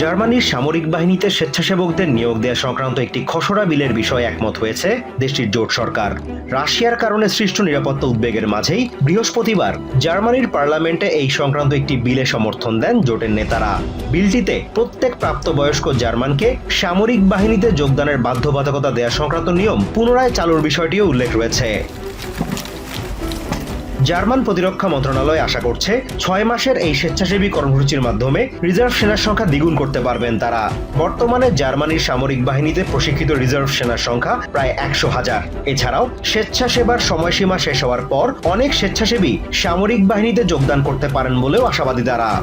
জার্মানির সামরিক বাহিনীতে স্বেচ্ছাসেবকদের নিয়োগ দেওয়া সংক্রান্ত একটি খসড়া বিলের বিষয়ে একমত হয়েছে দেশটির জোট সরকার। রাশিয়ার কারণে সৃষ্ট নিরাপত্তা উদ্বেগের মাঝেই বৃহস্পতিবার জার্মানির পার্লামেন্টে এই সংক্রান্ত একটি বিলে সমর্থন দেন জোটের নেতারা। বিলটিতে প্রত্যেক প্রাপ্তবয়স্ক জার্মানকে সামরিক বাহিনীতে যোগদানের বাধ্যবাধকতা দেওয়া সংক্রান্ত নিয়ম পুনরায় চালুর বিষয়টিও উল্লেখ রয়েছে। জার্মান প্রতিরক্ষা মন্ত্রণালয় আশা করছে ছয় মাসের এই স্বেচ্ছাসেবী কর্মসূচির মাধ্যমে রিজার্ভ সেনার সংখ্যা দ্বিগুণ করতে পারবেন তারা। বর্তমানে জার্মানির সামরিক বাহিনীতে প্রশিক্ষিত রিজার্ভ সেনার সংখ্যা প্রায় একশো হাজার। এছাড়াও স্বেচ্ছাসেবার সময়সীমা শেষ হওয়ার পর অনেক স্বেচ্ছাসেবী সামরিক বাহিনীতে যোগদান করতে পারেন বলেও আশাবাদী তারা।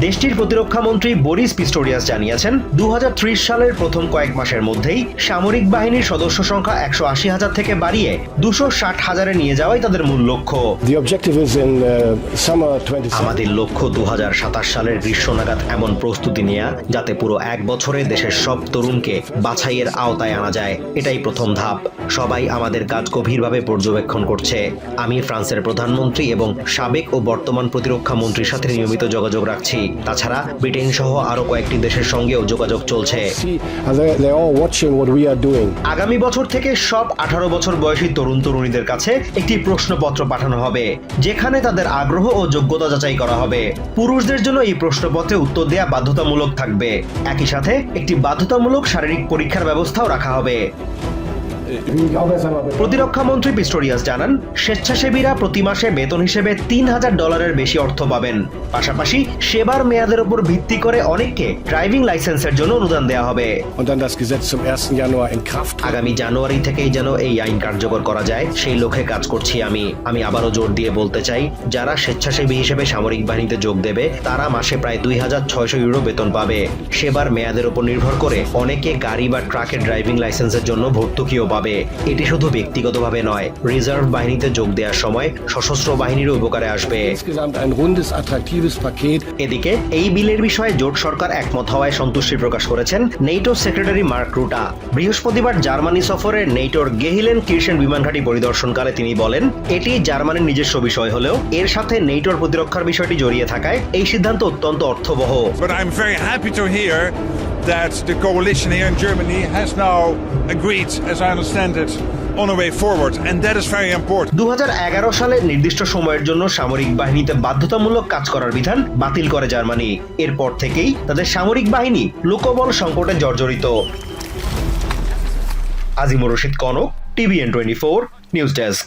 দেশটির প্রতিরক্ষা মন্ত্রী বরিস পিস্টোরিয়াস জানিয়েছেন দু হাজার ত্রিশ সালের প্রথম কয়েক মাসের মধ্যেই সামরিক বাহিনীর সদস্য সংখ্যা একশো আশি হাজার থেকে বাড়িয়ে দুশো ষাট হাজারে নিয়ে যাওয়াই তাদের মূল লক্ষ্য। Uh, summer 27. আমাদের লক্ষ্য দু হাজার সাতাশ সালের গ্রীষ্ম নাগাদ এমন প্রস্তুতি নেওয়া যাতে পুরো এক বছরে দেশের সব তরুণকে বাছাইয়ের আওতায় আনা যায়। এটাই প্রথম ধাপ। সবাই আমাদের কাজ গভীরভাবে পর্যবেক্ষণ করছে। আমি ফ্রান্সের প্রধানমন্ত্রী এবং সাবেক ও বর্তমান প্রতিরক্ষা মন্ত্রীর সাথে নিয়মিত যোগাযোগ রাখছি। তাছাড়া ব্রিটেন সহ আরও কয়েকটি দেশের সঙ্গেও যোগাযোগ চলছে. আগামী বছর থেকে সব আঠারো বছর বয়সী তরুণ তরুণীদের কাছে একটি প্রশ্নপত্র পাঠানো হবে, যেখানে তাদের আগ্রহ ও যোগ্যতা যাচাই করা হবে। পুরুষদের জন্য এই প্রশ্নপত্রে উত্তর দেওয়া বাধ্যতামূলক থাকবে। একই সাথে একটি বাধ্যতামূলক শারীরিক পরীক্ষার ব্যবস্থাও রাখা হবে। প্রতিরক্ষা মন্ত্রী পিস্টোরিয়াস জানান স্বেচ্ছাসেবীরা প্রতি মাসে বেতন হিসেবে তিন হাজার ডলারের বেশি অর্থ পাবেন পাশাপাশি সেবার মেয়াদের উপর ভিত্তি করে অনেককে ড্রাইভিং লাইসেন্সের জন্য অনুদান দেওয়া হবে Und dann das Gesetz zum 1. Januar in Kraft. tritt. আগামী জানুয়ারি থেকেই যেন এই আইন কার্যকর করা যায় সেই লক্ষ্যে কাজ করছি আমি আমি আবারও জোর দিয়ে বলতে চাই যারা স্বেচ্ছাসেবী হিসেবে সামরিক বাহিনীতে যোগ দেবে তারা মাসে প্রায় দুই হাজার ছয়শো ইউরো বেতন পাবে সেবার মেয়াদের উপর নির্ভর করে অনেকে গাড়ি বা ট্রাকের ড্রাইভিং লাইসেন্সের জন্য ভর্তুকিও পাবে এটি শুধু ব্যক্তিগতভাবে নয় রিজার্ভ বাহিনীতে যোগ দেওয়ার সময় সশস্ত্র বাহিনীর উপকারে আসবে। Insgesamt ein rundes, attraktives Paket. এদিকে এই বিলের বিষয়ে জোট সরকার একমত হওয়ায় সন্তুষ্টি প্রকাশ করেছেন নেটো সেক্রেটারি মার্ক রুটা বৃহস্পতিবার জার্মানি সফরে নেটোর গেহিলেন কির্সেন বিমানঘাটি পরিদর্শনকালে তিনি বলেন এটি জার্মানির নিজস্ব বিষয় হলেও এর সাথে নেটোর প্রতিরক্ষার বিষয়টি জড়িয়ে থাকায় এই সিদ্ধান্ত অত্যন্ত অর্থবহ। That the coalition here in Germany has now agreed, as I understand it, on a way forward, and that is very important. দু সালে নির্দিষ্ট সময়ের জন্য সামরিক বাহিনীতে বাধ্যতামূলক কাজ করার বিধান বাতিল করে জার্মানি এরপর থেকেই তাদের সামরিক বাহিনী লোকবল সংকটে জর্জরিত Azimur Rashid Kanak TVN twenty four news desk